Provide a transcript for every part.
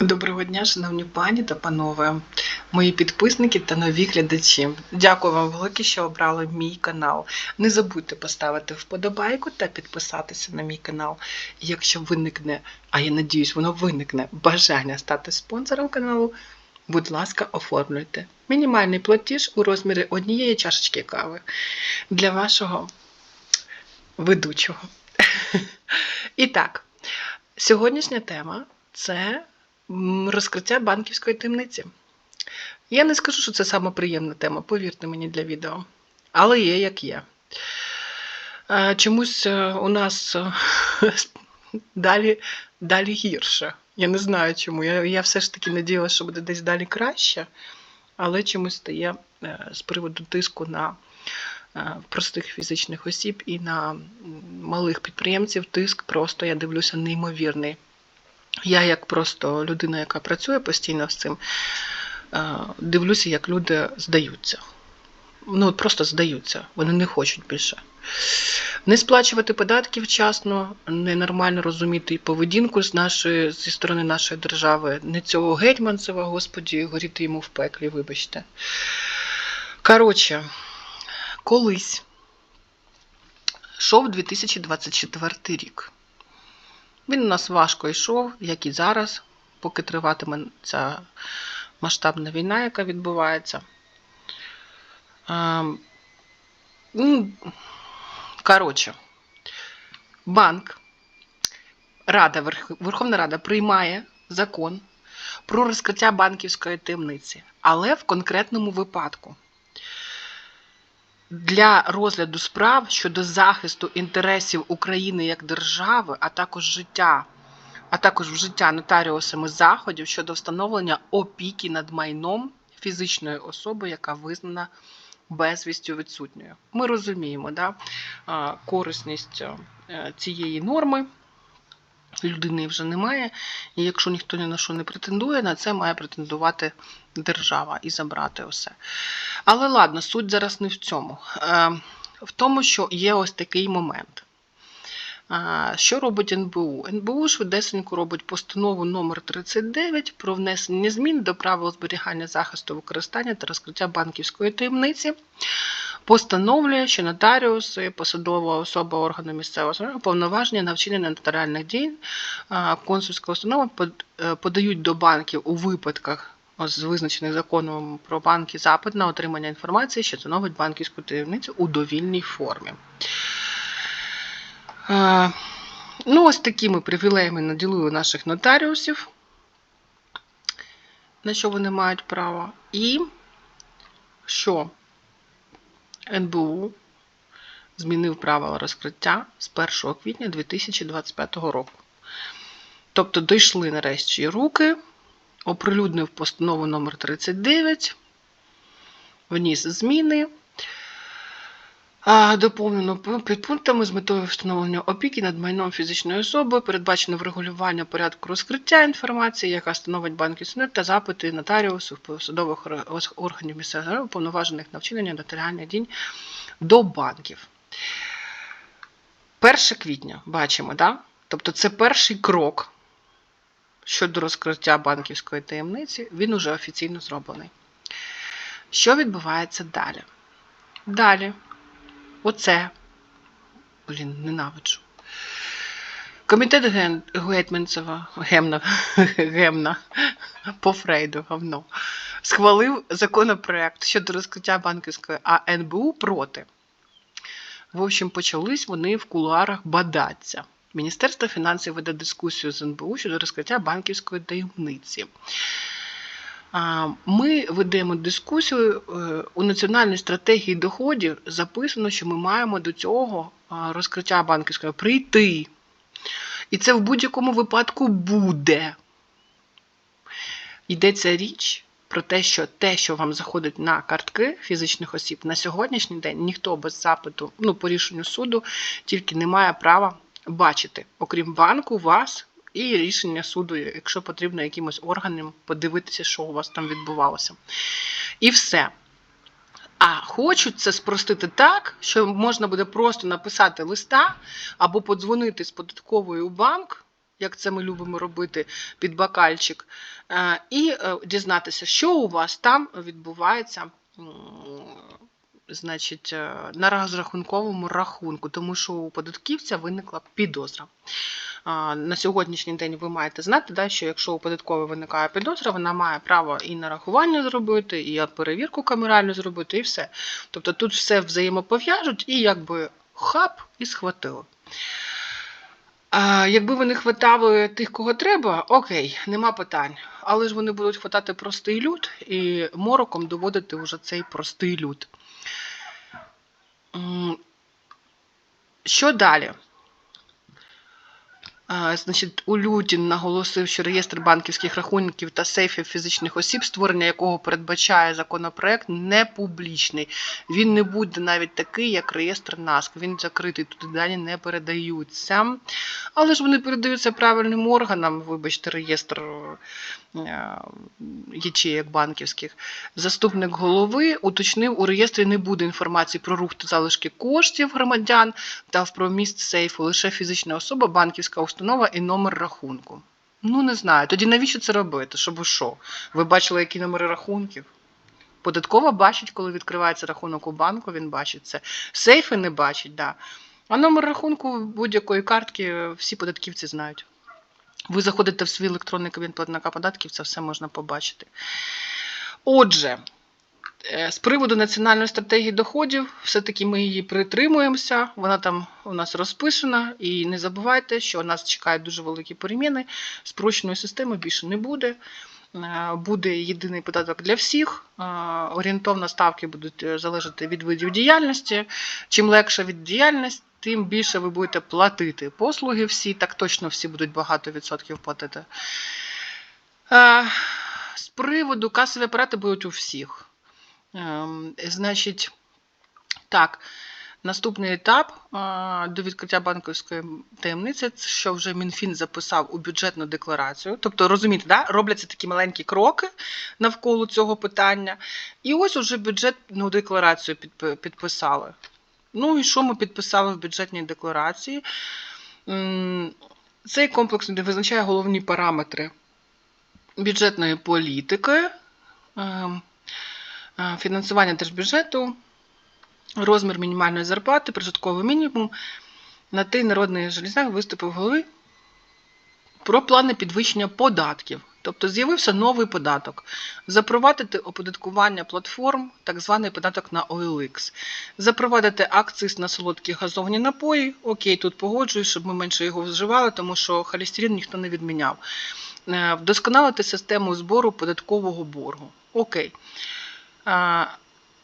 Доброго дня, шановні пані та панове, мої підписники та нові глядачі. Дякую вам велике, що обрали мій канал. Не забудьте поставити вподобайку та підписатися на мій канал. Якщо виникне, а я надіюсь, воно виникне бажання стати спонсором каналу, будь ласка, оформлюйте. Мінімальний платіж у розмірі однієї чашечки кави для вашого ведучого. І так, сьогоднішня тема це розкриття банківської таємниці. Я не скажу, що це саме приємна тема, повірте мені для відео. Але є як є. Е, Чомусь е, у нас е, далі, далі гірше. Я не знаю чому. Я, я все ж таки надіялася, що буде десь далі краще, але чомусь стає з приводу тиску на простих фізичних осіб і на малих підприємців тиск просто, я дивлюся, неймовірний. Я, як просто людина, яка працює постійно з цим, е, дивлюся, як люди здаються. Ну, просто здаються, вони не хочуть більше. Не сплачувати податки вчасно, ненормально розуміти і поведінку з нашої, зі сторони нашої держави, не цього гетьманцева, господі, горіти йому в пеклі, вибачте. Коротше, колись йшов 2024 рік. Він у нас важко йшов, як і зараз, поки триватиме ця масштабна війна, яка відбувається. Ну, Коротше, банк, Рада, Верховна Рада приймає закон про розкриття банківської таємниці, але в конкретному випадку. Для розгляду справ щодо захисту інтересів України як держави, а також життя, а також вжиття нотаріусами заходів щодо встановлення опіки над майном фізичної особи, яка визнана безвістю відсутньою. Ми розуміємо да, корисність е, цієї норми. Людини вже немає, і якщо ніхто ні на що не претендує, на це має претендувати держава і забрати усе. Але ладно, суть зараз не в цьому. Е, В тому, що є ось такий момент. Е, Що робить НБУ? НБУ швидесенько робить постанову номер 39 про внесення змін до правил зберігання захисту використання та розкриття банківської таємниці. Постановлює, що нотаріуси, посадова особа органу місцевого самоврядування, повноваження на вчинення нотаріальних дій, консульська установа е, подають до банків у випадках з визначених законом про банки запит на отримання інформації, що становить банківську таємницю у довільній формі. Ну, ось такими привілеями наділили наших нотаріусів, на що вони мають право. І що НБУ змінив правила розкриття з 1 квітня 2025 року. Тобто дійшли нарешті руки, оприлюднив постанову номер 39, вніс зміни. Доповнено п- підпунктами з метою встановлення опіки над майном фізичної особи, передбачено врегулювання порядку розкриття інформації, яка становить банківський та запити нотаріусів, посадових ор- органів місцевого уповноважених на вчинення нотаріальних дій до банків. 1 квітня бачимо, да? тобто це перший крок щодо розкриття банківської таємниці, він уже офіційно зроблений. Що відбувається далі? Далі, оце, блін, ненавиджу. Комітет Ген... Гетьманцева, Гемна, Гемна по Фрейду, говно, схвалив законопроект щодо розкриття банківської, а НБУ проти. В общем, почались вони в кулуарах бадаться. Міністерство фінансів веде дискусію з НБУ щодо розкриття банківської таємниці. Ми ведемо дискусію е, у національній стратегії доходів. Записано, що ми маємо до цього розкриття банківської прийти. І це в будь-якому випадку буде. Йдеться річ про те, що те, що вам заходить на картки фізичних осіб, на сьогоднішній день ніхто без запиту, ну, по рішенню суду, тільки не має права бачити, окрім банку, вас і рішення суду, якщо потрібно якимось органам подивитися, що у вас там відбувалося. І все. А хочуть це спростити так, що можна буде просто написати листа або подзвонити з податкової у банк як це ми любимо робити під бакальчик, е, і е, дізнатися, що у вас там відбувається. Значить, е, на розрахунковому рахунку, тому що у податківця виникла підозра. На сьогоднішній день ви маєте знати, да, що якщо у податкової виникає підозра, вона має право і нарахування зробити, і перевірку камеральну зробити, і все. Тобто тут все взаємопов'яжуть і якби хап і схватили. А, якби вони хватали тих, кого треба, окей, нема питань. Але ж вони будуть хватати простий люд і мороком доводити вже цей простий люд. Що далі? Значить, Улютін наголосив, що реєстр банківських рахунків та сейфів фізичних осіб, створення якого передбачає законопроект, не публічний. Він не буде навіть такий, як реєстр НАСК. Він закритий, туди дані не передаються. Але ж вони передаються правильним органам, вибачте, реєстр е, ячеєк банківських. Заступник голови уточнив, у реєстрі не буде інформації про рух та залишки коштів громадян та про міст сейфу, лише фізична особа, банківська установа і номер рахунку. Ну, не знаю. Тоді навіщо це робити? Щоб що? Ви бачили, які номери рахунків? Податкова бачить, коли відкривається рахунок у банку, він бачить це. Сейфи не бачить, да. А номер рахунку будь-якої картки всі податківці знають. Ви заходите в свій електронний кабінет платника податків, це все можна побачити. Отже, з приводу національної стратегії доходів, все-таки ми її притримуємося, вона там у нас розписана. І не забувайте, що нас чекають дуже великі переміни. Спрощеної системи більше не буде. Е, Буде єдиний податок для всіх. Е, Орієнтовно ставки будуть е, залежати від видів діяльності. Чим легше від діяльності, тим більше ви будете платити послуги всі, так точно всі будуть багато відсотків платити. Е, З приводу касові апарати будуть у всіх. Ем, Значить, так, наступний етап е, до відкриття банківської таємниці, що вже Мінфін записав у бюджетну декларацію. Тобто, розумієте, да? робляться такі маленькі кроки навколо цього питання. І ось уже бюджетну декларацію підписали. Ну і що ми підписали в бюджетній декларації? Цей комплекс визначає головні параметри бюджетної політики, ем, фінансування держбюджету, розмір мінімальної зарплати, прожитковий мінімум. На той народний железняк виступив голови про плани підвищення податків. Тобто з'явився новий податок. Запровадити оподаткування платформ, так званий податок на OLX. Запровадити акциз на солодкі газовані напої. Окей, тут погоджуюсь, щоб ми менше його вживали, тому що холестерин ніхто не відміняв. Е, Вдосконалити систему збору податкового боргу. Окей.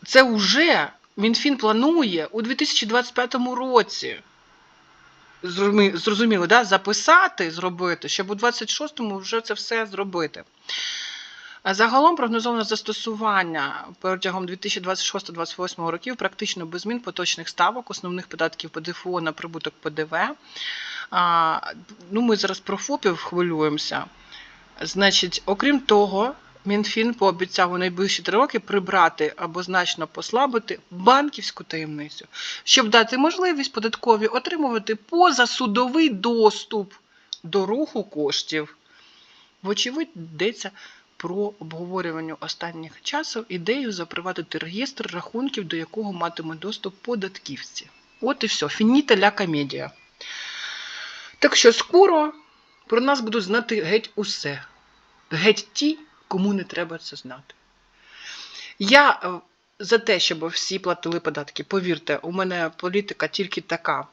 Це вже Мінфін планує у 2025 році. Зрозуміло, да? записати, зробити, щоб у 26-му вже це все зробити. Загалом прогнозовано застосування протягом 2026-2028 років практично без змін поточних ставок, основних податків ПДФО на прибуток ПДВ. Ну, ми зараз про ФОПів хвилюємося. Значить, окрім того, Мінфін пообіцяв у найближчі три роки прибрати або значно послабити банківську таємницю, щоб дати можливість податкові отримувати позасудовий доступ до руху коштів. Вочевидь, йдеться про обговорювання останніх часів ідею запровадити реєстр рахунків, до якого матиме доступ податківці. От і все. Фініта ля комедія. Так що скоро про нас будуть знати геть усе. Геть ті, кому не треба це знати. Я е, за те, щоб всі платили податки. Повірте, у мене політика тільки така.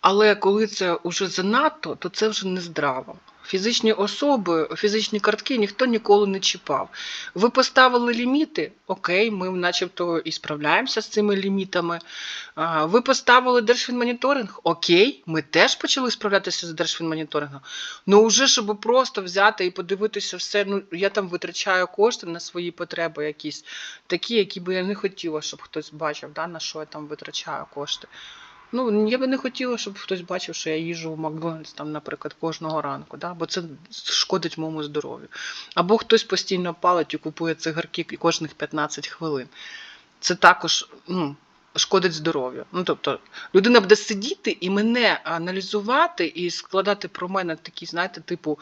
Але коли це вже занадто, то це вже не здраво. Фізичні особи, фізичні картки ніхто ніколи не чіпав. Ви поставили ліміти, окей, ми начебто і справляємося з цими лімітами. Ви поставили держфінмоніторинг, окей, ми теж почали справлятися з держфінмоніторингом. Ну, вже щоб просто взяти і подивитися все, ну я там витрачаю кошти на свої потреби якісь, такі, які би я не хотіла, щоб хтось бачив, да, на що я там витрачаю кошти. Ну, я би не хотіла, щоб хтось бачив, що я їжу в Макдональдс, там, наприклад, кожного ранку, да? бо це шкодить моєму здоров'ю. Або хтось постійно палить і купує цигарки кожних 15 хвилин. Це також, ну, шкодить здоров'ю. Ну, тобто, людина буде сидіти і мене аналізувати і складати про мене такий, знаєте, типу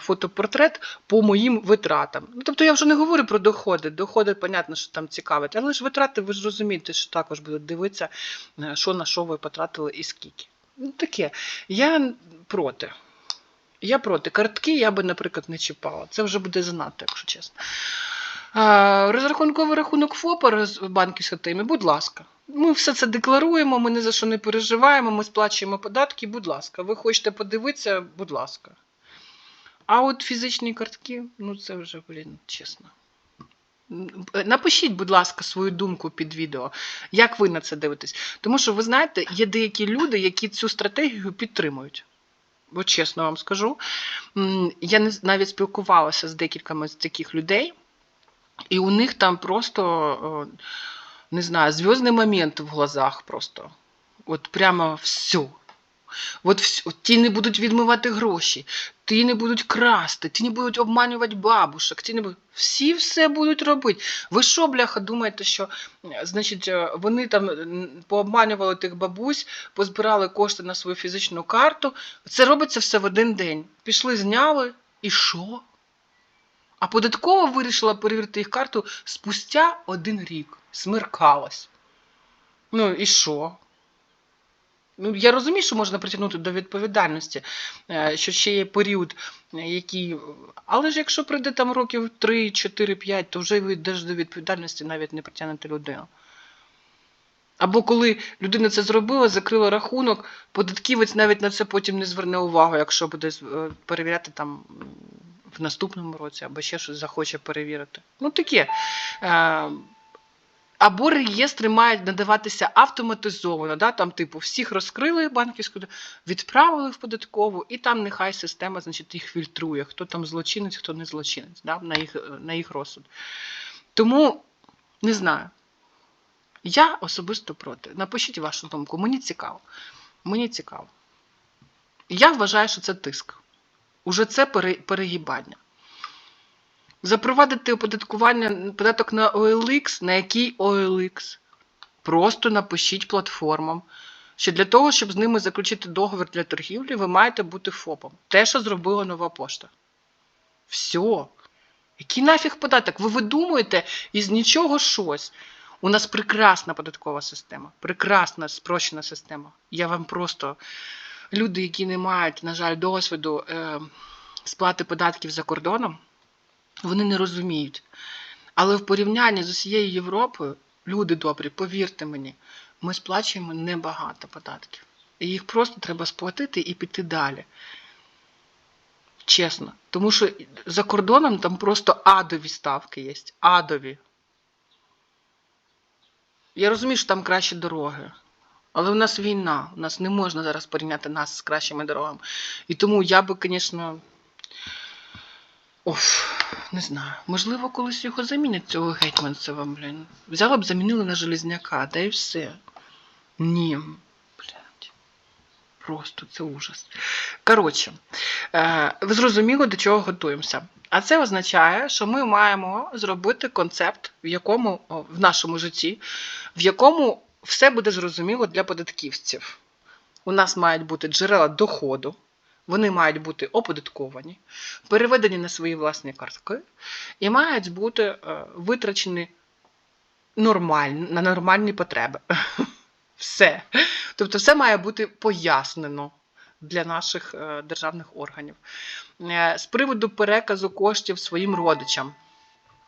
фотопортрет по моїм витратам. Ну, тобто я вже не говорю про доходи. Доходи, понятно, що там цікавить, але ж витрати, ви ж розумієте, що також будуть дивитися, е, що на що ви потратили і скільки. Ну, таке. Я проти. Я проти. Картки я би, наприклад, не чіпала. Це вже буде занадто, якщо чесно. Розрахунковий рахунок ФОПа з банківської темі, будь ласка. Ми все це декларуємо, ми ні за що не переживаємо, ми сплачуємо податки, будь ласка. Ви хочете подивитися, будь ласка. А от фізичні картки, ну це вже, блін, чесно. Напишіть, будь ласка, свою думку під відео, як ви на це дивитесь. Тому що, ви знаєте, є деякі люди, які цю стратегію підтримують. Бо чесно вам скажу, я навіть спілкувалася з декількома з таких людей, і у них там просто, не знаю, зв'язний момент в глазах просто. От прямо все. От, от ті не будуть відмивати гроші, ті не будуть красти, ті не будуть обманювати бабушек, ті не будуть. Всі все будуть робити. Ви що, бляха, думаєте, що е, значить, е, вони там пообманювали тих бабусь, позбирали кошти на свою фізичну карту. Це робиться все в один день. Пішли, зняли, і що? А податкова вирішила перевірити їх карту спустя один рік. Смеркалась. Ну і що? Ну, я розумію, що можна притягнути до відповідальності, е, що ще є період, е, який. Але ж якщо прийде там років 3, 4, 5, то вже теж до відповідальності навіть не притягнете людину. Або коли людина це зробила, закрила рахунок, податківець навіть на це потім не зверне увагу, якщо буде е, перевіряти там в наступному році, або ще щось захоче перевірити. Ну таке. Е, або реєстри мають надаватися автоматизовано, да? там, типу, всіх розкрили банківську, відправили в податкову, і там нехай система значить, їх фільтрує, хто там злочинець, хто не злочинець, да? на, їх, на їх розсуд. Тому не знаю. Я особисто проти. Напишіть вашу думку, мені цікаво. Мені цікаво. Я вважаю, що це тиск. Уже це перегибання. Запровадити оподаткування податок на OLX, на який OLX? Просто напишіть платформам, що для того, щоб з ними заключити договір для торгівлі, ви маєте бути ФОПом. Те, що зробила нова пошта. Все. Який нафіг податок? Ви видумуєте із нічого щось. У нас прекрасна податкова система, прекрасна спрощена система. Я вам просто люди, які не мають, на жаль, досвіду е, сплати податків за кордоном, вони не розуміють. Але в порівнянні з усією Європою, люди добрі, повірте мені, ми сплачуємо небагато податків. І їх просто треба сплатити і піти далі. Чесно. Тому що за кордоном там просто адові ставки є. Адові. Я розумію, що там кращі дороги. Але у нас війна, у нас не можна зараз порівняти нас з кращими дорогами. І тому я би, звісно, Оф, не знаю. Можливо, колись його замінять цього гетьманцева, блін. Взяла б замінили на Железняка, та й все. Ні, блядь. Просто це ужас. Коротше, е, ви до чого готуємося. А це означає, що ми маємо зробити концепт, в якому в нашому житті, в якому все буде зрозуміло для податківців. У нас мають бути джерела доходу, вони мають бути оподатковані, переведені на свої власні картки і мають бути е, витрачені нормальні, на нормальні потреби. Все. Тобто, все має бути пояснено для наших е, державних органів. Е, З приводу переказу коштів своїм родичам.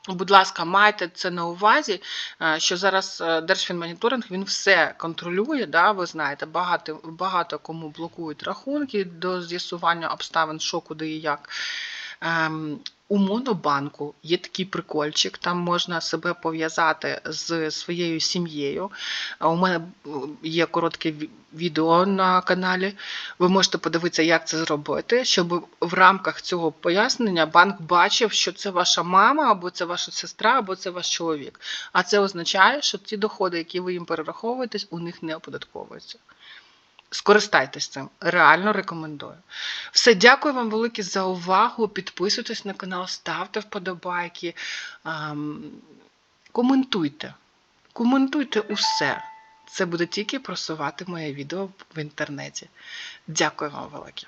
Будь ласка, майте це на увазі, е, що зараз е, Держфінмоніторинг він все контролює. Да, ви знаєте, багато, багато кому блокують рахунки до з'ясування обставин, що, куди і як. У Монобанку є такий прикольчик, там можна себе пов'язати з своєю сім'єю. У мене е, є коротке відео на каналі. Ви можете подивитися, як це зробити, щоб в рамках цього пояснення банк бачив, що це ваша мама, або це ваша сестра, або це ваш чоловік. А це означає, що ті доходи, які ви їм перераховуєтесь, у них не оподатковуються. Скористайтесь цим. Реально рекомендую. Все, дякую вам велике за увагу. Підписуйтесь на канал, ставте вподобайки, ем, коментуйте. Коментуйте усе. Це буде тільки просувати моє відео в інтернеті. Дякую вам велике.